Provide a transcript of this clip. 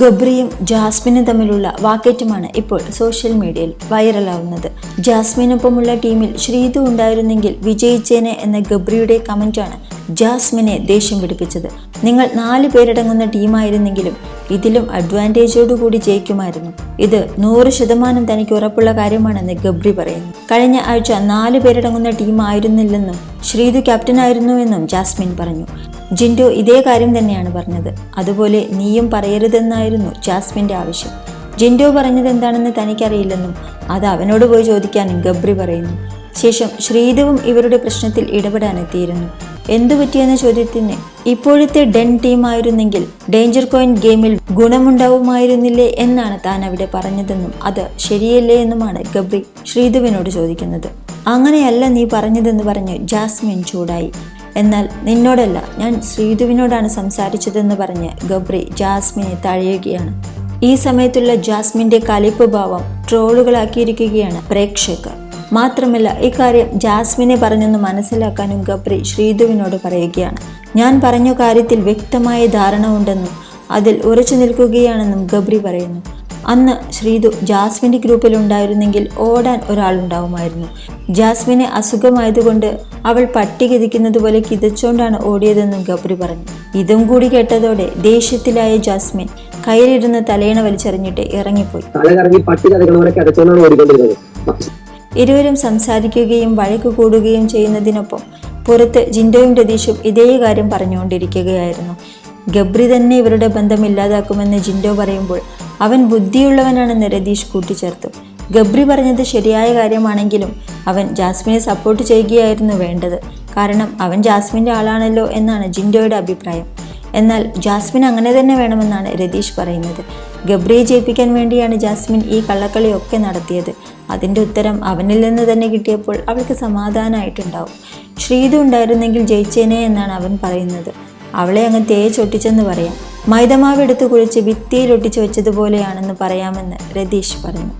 ഗബ്രിയും ജാസ്മിനും തമ്മിലുള്ള വാക്കേറ്റമാണ് ഇപ്പോൾ സോഷ്യൽ മീഡിയയിൽ വൈറലാവുന്നത്. ജാസ്മിനൊപ്പമുള്ള ടീമിൽ ശ്രീതു ഉണ്ടായിരുന്നെങ്കിൽ വിജയിച്ചേനെ എന്ന ഗബ്രിയുടെ കമന്റാണ് ജാസ്മിനെ ദേഷ്യം പിടിപ്പിച്ചത്. നിങ്ങൾ നാല് പേരടങ്ങുന്ന ടീമായിരുന്നെങ്കിലും ഇതിലും അഡ്വാന്റേജോടുകൂടി ജയിക്കുമായിരുന്നു. ഇത് നൂറ് ശതമാനം തനിക്ക് ഉറപ്പുള്ള കാര്യമാണെന്ന് ഗബ്രി പറയുന്നു. കഴിഞ്ഞ ആഴ്ച നാല് പേരടങ്ങുന്ന ടീം ആയിരുന്നില്ലെന്നും ശ്രീതു ക്യാപ്റ്റനായിരുന്നുവെന്നും ജാസ്മിൻ പറഞ്ഞു. ജിൻഡോ ഇതേ കാര്യം തന്നെയാണ് പറഞ്ഞത്. അതുപോലെ നീയും പറയരുതെന്നായിരുന്നു ജാസ്മിന്റെ ആവശ്യം. ജിൻഡോ പറഞ്ഞത് എന്താണെന്ന് തനിക്കറിയില്ലെന്നും അത് അവനോട് പോയി ചോദിക്കാനും ഗബ്രി പറയുന്നു. ശേഷം ശ്രീധുവും ഇവരുടെ പ്രശ്നത്തിൽ ഇടപെടാനെത്തിയിരുന്നു. എന്തു പറ്റിയെന്ന ചോദ്യത്തിന് ഇപ്പോഴത്തെ ഡെൻ ടീമായിരുന്നെങ്കിൽ ഡേഞ്ചർ കോയിൻ ഗെയിമിൽ ഗുണമുണ്ടാവുമായിരുന്നില്ലേ എന്നാണ് താൻ അവിടെ പറഞ്ഞതെന്നും അത് ശരിയല്ലേ എന്നുമാണ് ഗബ്രി ശ്രീധുവിനോട് ചോദിക്കുന്നത്. അങ്ങനെയല്ല നീ പറഞ്ഞതെന്ന് പറഞ്ഞ് ജാസ്മിൻ ചൂടായി. എന്നാൽ നിന്നോടല്ല ഞാൻ ശ്രീധുവിനോടാണ് സംസാരിച്ചതെന്ന് പറഞ്ഞ് ഗബ്രി ജാസ്മിനെ തഴയുകയാണ് ഈ സമയത്തുള്ള ജാസ്മിന്റെ കലിപ്പ് ഭാവം ട്രോളുകളാക്കിയിരിക്കുകയാണ് പ്രേക്ഷകർ. മാത്രമല്ല ഇക്കാര്യം ജാസ്മിനെ പറഞ്ഞൊന്ന് മനസ്സിലാക്കാനും ഗബ്രി ശ്രീധുവിനോട് പറയുകയാണ്. ഞാൻ പറഞ്ഞ കാര്യത്തിൽ വ്യക്തമായ ധാരണ ഉണ്ടെന്നും അതിൽ ഉറച്ചു നിൽക്കുകയാണെന്നും ഗബ്രി പറയുന്നു. അന്ന് ശ്രീതു ജാസ്മിന്റെ ഗ്രൂപ്പിൽ ഉണ്ടായിരുന്നെങ്കിൽ ഓടാൻ ഒരാളുണ്ടാവുമായിരുന്നു. ജാസ്മിന് അസുഖമായതുകൊണ്ട് അവൾ പട്ടി കിതിക്കുന്നത് പോലെ കിതച്ചുകൊണ്ടാണ് ഓടിയതെന്നും ഗബ്രി പറഞ്ഞു. ഇതും കൂടി കേട്ടതോടെ ദേഷ്യത്തിലായ ജാസ്മിൻ കയ്യിലിരുന്ന് തലയിണ വലിച്ചെറിഞ്ഞിട്ട് ഇറങ്ങിപ്പോയി. ഇരുവരും സംസാരിക്കുകയും വഴക്ക് കൂടുകയും ചെയ്യുന്നതിനൊപ്പം പുറത്ത് ജിൻഡോയും രതീഷും ഇതേ കാര്യം പറഞ്ഞുകൊണ്ടിരിക്കുകയായിരുന്നു. ഗബ്രി തന്നെ ഇവരുടെ ബന്ധം ഇല്ലാതാക്കുമെന്ന് ജിൻഡോ പറയുമ്പോൾ അവൻ ബുദ്ധിയുള്ളവനാണ് രതീഷ് കൂട്ടിച്ചേർത്തു. ഗബ്രി പറഞ്ഞത് ശരിയായ കാര്യമാണെങ്കിലും അവൻ ജാസ്മിനെ സപ്പോർട്ട് ചെയ്യുകയായിരുന്നു വേണ്ടത്. കാരണം അവൻ ജാസ്മിന്റെ ആളാണല്ലോ എന്നാണ് ജിൻഡോയുടെ അഭിപ്രായം. എന്നാൽ ജാസ്മിൻ അങ്ങനെ തന്നെ വേണമെന്നാണ് രതീഷ് പറയുന്നത്. ഗബ്രിയെ ജയിപ്പിക്കാൻ വേണ്ടിയാണ് ജാസ്മിൻ ഈ കള്ളക്കളിയൊക്കെ നടത്തിയത്. അതിന്റെ ഉത്തരം അവനിൽ നിന്ന് തന്നെ കിട്ടിയപ്പോൾ അവൾക്ക് സമാധാനമായിട്ടുണ്ടാവും ശ്രീതു ഉണ്ടായിരുന്നെങ്കിൽ ജയിച്ചേനെ എന്നാണ് അവൻ പറയുന്നത്. അവളെ അങ്ങ് തേച്ചൊട്ടിച്ചെന്ന് പറയാം. മൈദമാവ് എടുത്ത് കുഴിച്ച് ഭിത്തിയിൽ ഒട്ടിച്ച് വെച്ചതുപോലെയാണെന്ന് പറയാമെന്ന് രതീഷ് പറഞ്ഞു.